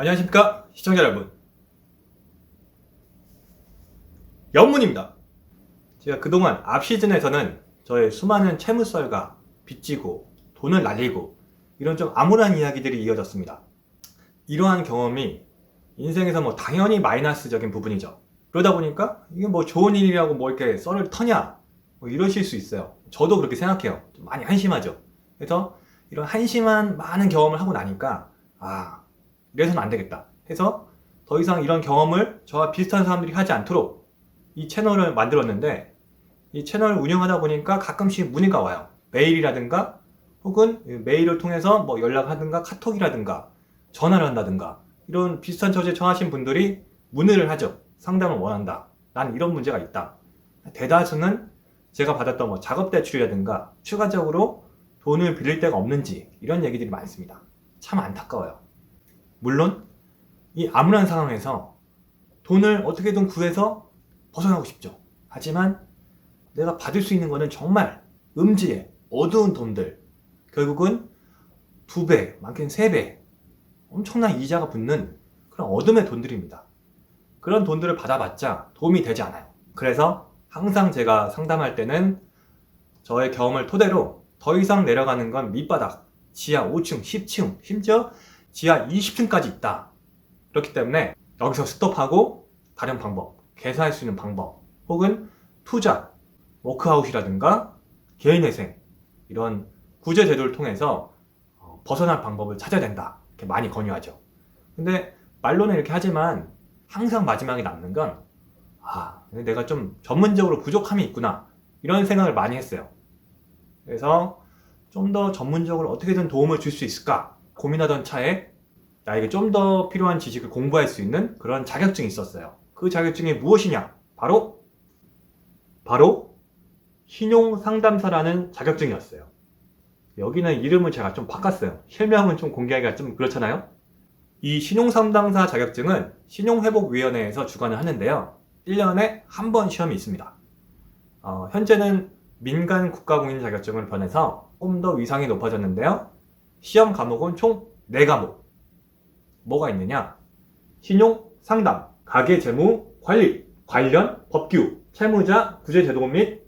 안녕하십니까 시청자 여러분. 연문입니다. 제가 그동안 앞 시즌에서는 저의 수많은 채무썰과 빚지고 돈을 날리고 이런 좀 암울한 이야기들이 이어졌습니다. 이러한 경험이 인생에서 뭐 당연히 마이너스적인 부분이죠. 그러다 보니까 이게 뭐 좋은 일이라고 뭐 이렇게 썰을 터냐 뭐 이러실 수 있어요. 저도 그렇게 생각해요. 좀 많이 한심하죠. 그래서 이런 한심한 많은 경험을 하고 나니까 아 이래서는 안 되겠다. 해서 더 이상 이런 경험을 저와 비슷한 사람들이 하지 않도록 이 채널을 만들었는데 이 채널을 운영하다 보니까 가끔씩 문의가 와요. 메일이라든가 혹은 메일을 통해서 뭐 연락하든가 카톡이라든가 전화를 한다든가 이런 비슷한 처지에 처하신 분들이 문의를 하죠. 상담을 원한다. 난 이런 문제가 있다. 대다수는 제가 받았던 뭐 작업 대출이라든가 추가적으로 돈을 빌릴 데가 없는지 이런 얘기들이 많습니다. 참 안타까워요 물론 이 암울한 상황에서 돈을 어떻게든 구해서 벗어나고 싶죠. 하지만 내가 받을 수 있는 거는 정말 음지에 어두운 돈들. 결국은 두 배, 많게는 세 배. 엄청난 이자가 붙는 그런 어둠의 돈들입니다. 그런 돈들을 받아봤자 도움이 되지 않아요. 그래서 항상 제가 상담할 때는 저의 경험을 토대로 더 이상 내려가는 건 밑바닥, 지하 5층, 10층, 심지어 지하 20층까지 있다. 그렇기 때문에 여기서 스톱하고 다른 방법, 개선할 수 있는 방법, 혹은 투자, 워크아웃이라든가 개인회생 이런 구제 제도를 통해서 어, 벗어날 방법을 찾아야 된다. 이렇게 많이 권유하죠. 근데 말로는 이렇게 하지만 항상 마지막에 남는 건 아, 내가 좀 전문적으로 부족함이 있구나. 이런 생각을 많이 했어요. 그래서 좀 더 전문적으로 어떻게든 도움을 줄 수 있을까 고민하던 차에 나에게 좀 더 필요한 지식을 공부할 수 있는 그런 자격증이 있었어요. 그 자격증이 무엇이냐? 바로 바로 신용 상담사라는 자격증이었어요. 여기는 이름을 제가 좀 바꿨어요. 실명은 좀 공개하기가 좀 그렇잖아요. 이 신용 상담사 자격증은 신용회복위원회에서 주관을 하는데요. 1년에 한 번 시험이 있습니다. 어, 현재는 민간 국가공인 자격증을 변해서 좀 더 위상이 높아졌는데요. 시험 과목은 총 4과목. 뭐가 있느냐? 신용 상담, 가계 재무 관리, 관련 법규, 채무자 구제 제도 및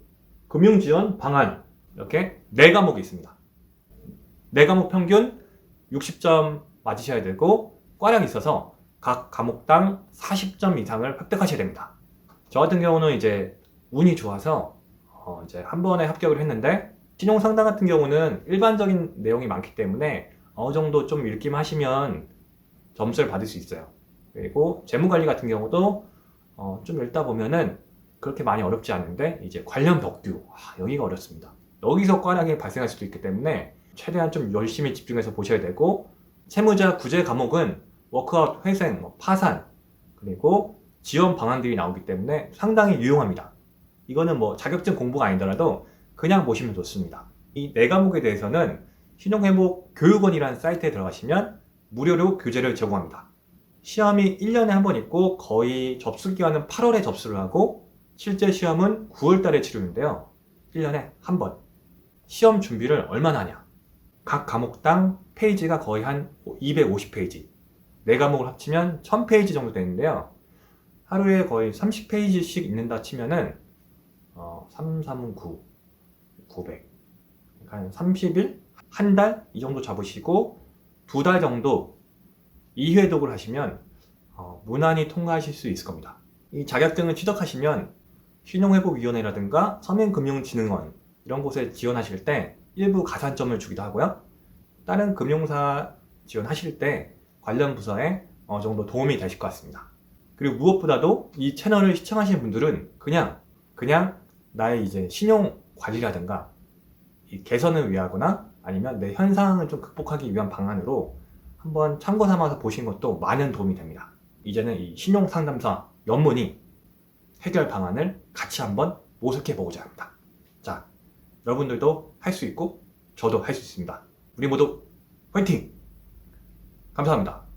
금융 지원 방안 이렇게 4과목이 있습니다. 4과목 평균 60점 맞으셔야 되고 과량이 있어서 각 과목당 40점 이상을 획득하셔야 됩니다. 저 같은 경우는 이제 운이 좋아서 어 이제 한 번에 합격을 했는데 신용 상담 같은 경우는 일반적인 내용이 많기 때문에 어느 정도 좀 읽기만 하시면 점수를 받을 수 있어요. 그리고 재무관리 같은 경우도 어, 좀 읽다 보면은 그렇게 많이 어렵지 않은데 이제 관련 법규 아, 여기가 어렵습니다. 여기서 과량이 발생할 수도 있기 때문에 최대한 좀 열심히 집중해서 보셔야 되고 채무자 구제 과목은 워크아웃 회생, 뭐 파산 그리고 지원 방안들이 나오기 때문에 상당히 유용합니다. 이거는 뭐 자격증 공부가 아니더라도 그냥 보시면 좋습니다. 이 네 과목에 대해서는 신용회복 교육원이라는 사이트에 들어가시면 무료로 교재를 제공합니다. 시험이 1년에 한 번 있고 거의 접수 기간은 8월에 접수를 하고 실제 시험은 9월 달에 치르는데요. 1년에 한 번. 시험 준비를 얼마나 하냐? 각 과목당 페이지가 거의 한 250페이지. 네 과목을 합치면 1000페이지 정도 되는데요. 하루에 거의 30페이지씩 읽는다 치면은 어, 3, 3, 9, 900. 그러니까 한 30일? 한 달? 이 정도 잡으시고 두 달 정도 2회독을 하시면 어, 무난히 통과하실 수 있을 겁니다. 이 자격증을 취득하시면 신용회복위원회라든가 서민금융진흥원 이런 곳에 지원하실 때 일부 가산점을 주기도 하고요. 다른 금융사 지원하실 때 관련 부서에 어느 정도 도움이 되실 것 같습니다. 그리고 무엇보다도 이 채널을 시청하시는 분들은 그냥 그냥 나의 이제 신용 관리라든가 이 개선을 위하거나 아니면 내 현상을 좀 극복하기 위한 방안으로 한번 참고 삼아서 보신 것도 많은 도움이 됩니다. 이제는 이 신용 상담사 연문이 해결 방안을 같이 한번 모색해 보고자 합니다. 자, 여러분들도 할 수 있고 저도 할 수 있습니다. 우리 모두 화이팅! 감사합니다.